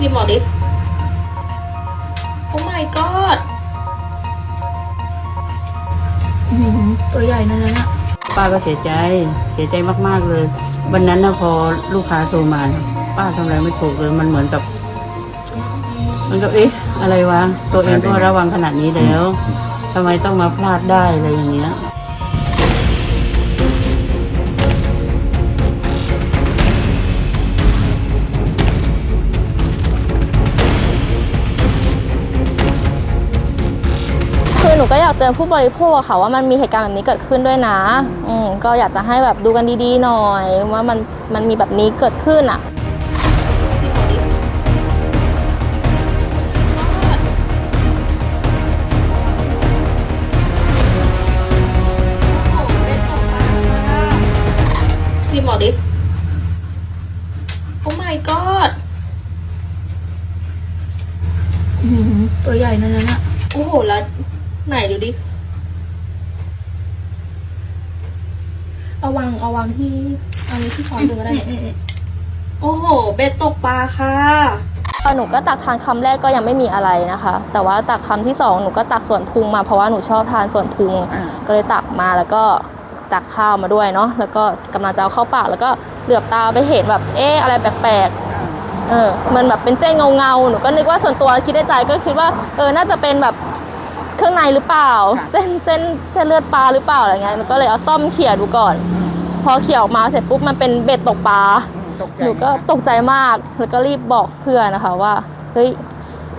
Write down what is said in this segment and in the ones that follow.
ซิมหมอดิโอ้ my god อื้อหือตัวใหญ่นั่นน่ะป้าก็เสียใจ เสียใจมาก ๆ เลย วันนั้นนะพอลูกค้าโทรมานะป้าทำอะไรไม่ถูกเลย มันเหมือนกับ มันก็เอ๊ะ อะไรวะ ตัวเองก็ระวังขนาดนี้แล้วทำไมต้องมาพลาดได้อะไรอย่างเงี้ย ก็อยากเตือนผู้บริโภคอะค่ะว่ามันมีเหตุการณ์แบบนี้เกิดขึ้นด้วยนะ อืมก็อยากจะให้แบบดูกันดีๆหน่อย ว่ามันมันมีแบบนี้เกิดขึ้นอะ เอาวางเอาวางที่เอาไว้ที่ช้อนดูก็ได้เอ๊ะเอ๊ะเอ๊ะโอ้โห เบ็ดตกปลาค่ะตอนหนูก็ตักทานคำแรกก็ยังไม่มีอะไรนะคะ แต่ว่าตักคำที่สองหนูก็ตักส่วนพุงมาเพราะว่าหนูชอบทานส่วนพุงอ่าก็เลยตักมาแล้วก็ตักข้าวมาด้วยเนาะแล้วก็กำลังจะเอาเข้าปากแล้วก็เหลือบตาไปเห็นแบบเอ๊ะอะไรแปลกๆเออมันแบบเป็นเส้นเงาๆหนูก็นึกว่าส่วนตัวคิดในใจก็คิดว่าเออน่าจะเป็นแบบ เครื่องในหรือเปล่าเส้นเส้นเส้นเลือดปลาหรือเปล่าอะไรเงี้ยหนูก็เลยเอาซ่อมเขี่ยดูก่อน พอเขี่ยออกมาเสร็จปุ๊บมันเป็นเบ็ดตกปลาตกใจหนูก็ตกใจมาก แล้วก็รีบบอกเพื่อนนะคะว่า เฮ้ย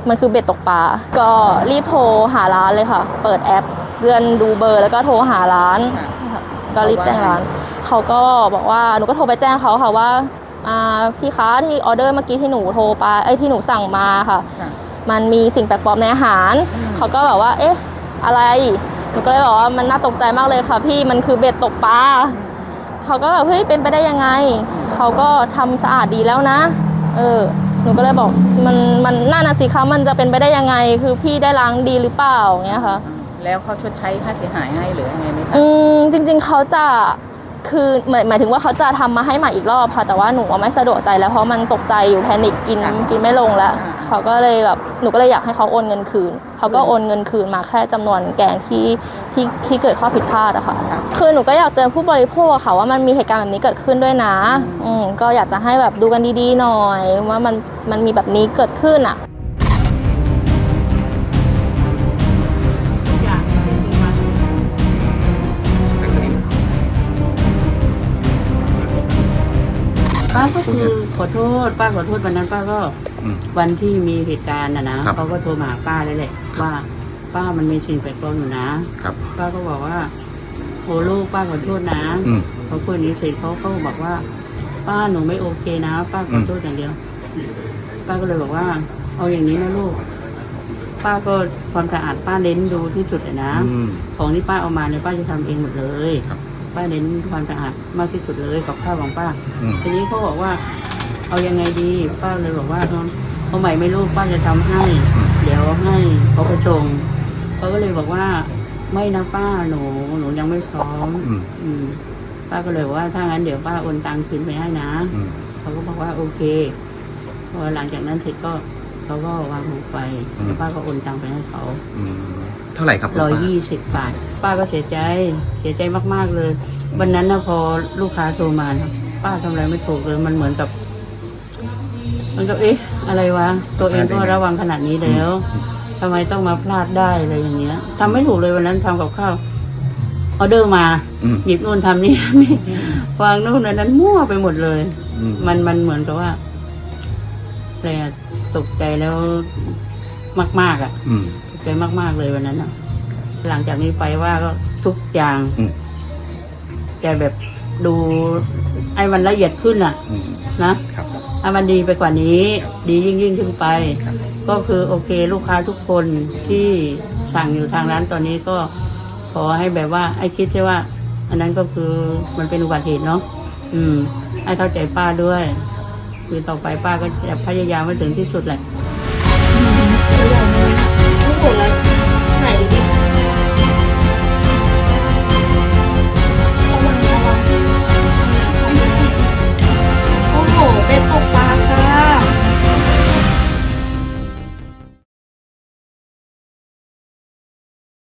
มันคือเบ็ดตกปลา ก็รีบโทรหาร้านเลยค่ะ เปิดแอปเลื่อนดูเบอร์แล้วก็โทรหาร้านก็รีบแจ้งร้าน เขาก็บอกว่า หนูก็โทรไปแจ้งเขาค่ะว่าอ่าพี่คะที่ออเดอร์เมื่อกี้ที่หนูโทรไปไอ้ยที่หนูสั่งมาค่ะ ค่ะ มันมีสิ่งแปลกปลอมในอาหาร เขาก็แบบว่า เอ๊ะ อะไรหนูก็เลยบอกว่ามันน่าตกใจมากเลยค่ะพี่มันคือเบ็ดตกปลาเขาก็แบบเฮ้ยเป็นไปได้ยังไง เขาก็ทำสะอาดดีแล้วนะ เออหนูก็เลยบอกมันมันน่านะสิคะมันจะเป็นไปได้ยังไง คือพี่ได้ล้างดีหรือเปล่าอย่างเงี้ยค่ะแล้วเขาชดใช้ค่าเสียหายให้หรือยังไงไหมคะอืมจริง ๆเขาจะ คือหมายหมายถึงว่าเขาจะทำมาให้ใหม่อีกรอบค่ะแต่ว่าหนูอะไม่สะดวกใจแล้วเพราะมันตกใจอยู่แพนิคกินกินไม่ลงแล้วเขาก็เลยแบบหนูก็เลยอยากให้เขาโอนเงินคืน เขาก็โอนเงินคืนมาแค่จำนวนแกงที่ที่ที่เกิดข้อผิดพลาดอะค่ะคือหนูก็อยากเตือนผู้บริโภคอะค่ะว่ามันมีเหตุการณ์แบบนี้เกิดขึ้นด้วยนะ อืมก็อยากจะให้แบบดูกันดีๆหน่อยว่ามันมันมีแบบนี้เกิดขึ้นอะ ป้าก็คือขอโทษป้าขอโทษวันนั้นป้าก็อืม วันที่มีเหตุการณ์นะนะครับ เขาก็โทรมาหาป้าเลยแหละว่าป้ามันมีสิ่งแปลกปลอมอยู่นะ ครับ ป้าก็บอกว่าโอ้ลูกป้าขอโทษนะอืม เขาพูดอย่างนี้เสร็จเขาก็บอกว่า ป้าหนูไม่โอเคนะ ป้าขอโทษอย่างเดียว ป้าก็เลยบอกว่า เอาอย่างนี้นะลูก ป้าก็ความสะอาดป้าเน้นดูที่สุดเลยนะ อืม ของที่ป้าเอามาเนี่ยป้าจะทำเองหมดเลย ครับ ป้าเน้นความสะอาดมากที่สุดเลยกับข้าวของป้า อืม ทีนี้เขาบอกว่า เอายังไงดี ป้าเลยบอกว่าเอาเอาใหม่ไม่รู้ป้าจะทำให้ เดี๋ยวให้เขาไปส่งเขาก็เลยบอกว่า ไม่นะป้าหนูหนูยังไม่พร้อม อืมอืม ป้าก็เลยบอกว่าถ้างั้นเดี๋ยวป้าโอนตังค์คืนไปให้นะ อืมเขาก็บอกว่าโอเค พอหลังจากนั้นเสร็จก็เขาก็วางหูไปอืมแล้วป้าก็โอนตังค์ไปให้เขา อืมเท่าไหร่ครับคุณร้อยป้ายี่สิบบาท ป้าก็เสียใจ เสียใจมากๆเลย วันนั้นนะพอลูกค้าโทรมานะป้าทำอะไรไม่ถูกเลย มันเหมือนกับ มันก็เอ๊ะ อะไรวะ ตัวเองก็ระวังขนาดนี้แล้วทำไมต้องมาพลาดได้อะไรอย่างเงี้ยทำไม่ถูกเลยวันนั้นทำกับข้าวออเดอร์มา อืมหยิบนู่นทำนี่ นี่วางนู่นอันนั้นมั่วไปหมดเลย อืมมันมันเหมือนกับว่าแต่ตกใจแล้วมาก ๆอะ อืมตก ใจมากๆเลยวันนั้นอะหลังจากนี้ไปว่าก็ทุกอย่างอืมจะแบบดูไอ้มันละเอียดขึ้นอะอืมนะครับให้มันดีไปกว่านี้ ดียิ่งยิ่งขึ้นไป ครับ ก็คือโอเคลูกค้าทุกคนที่สั่งอยู่ทางร้านตอนนี้ก็ขอให้แบบว่าไอ้คิดใช่ว่า อันนั้นก็คือมันเป็นอุบัติเหตุเนาะอืมให้เข้าใจป้าด้วย คือต่อไปป้าก็จะพยายามให้ถึงที่สุดแหละตัว ให